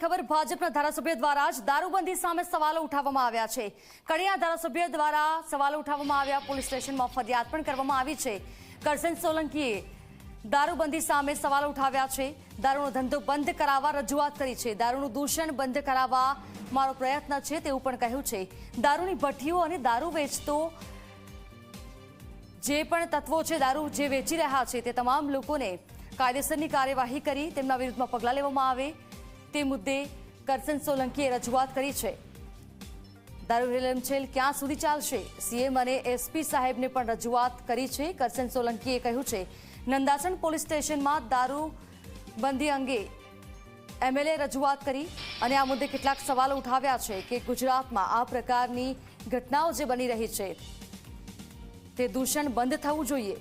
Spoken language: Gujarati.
ખબર ભાજપના ધારાસભ્ય દ્વારા જ દારૂબંધી સામે સવાલો ઉઠાવવામાં આવ્યા છે. કડિયા ધારાસભ્ય દ્વારા સવાલો ઉઠાવવામાં આવ્યા. પોલીસ સ્ટેશનમાં ફરિયાદ પણ કરવામાં આવી છે. કરસન સોલંકીએ દારૂબંધી સામે સવાલો ઉઠાવ્યા છે. દારૂનો ધંધો બંધ કરાવવા રજૂઆત કરી છે. દારૂનું દૂષણ બંધ કરાવવા મારો પ્રયત્ન છે તેવું પણ કહ્યું છે. દારૂની ભઠ્ઠીઓ અને દારૂ વેચતો જે પણ તત્વો છે, દારૂ જે વેચી રહ્યા છે તે તમામ લોકોને કાયદેસરની કાર્યવાહી કરી તેમના વિરુદ્ધમાં પગલાં લેવામાં આવે. તે મુદ્દે કરસન સોલંકીએ રજૂઆત કરી છે. દારૂ રેલમછેલ ક્યાં સુધી ચાલશે? સીએમ અને એસપી સાહેબને પણ રજૂઆત કરી છે. કરસન સોલંકીએ કહ્યું છે, નંદાસણ પોલીસ સ્ટેશનમાં દારૂ બંધી અંગે એમએલએ રજૂઆત કરી અને આ મુદ્દે કેટલાક સવાલો ઉઠાવ્યા છે કે ગુજરાતમાં આ પ્રકારની ઘટનાઓ જે બની રહી છે, તે દૂષણ બંધ થવું જોઈએ.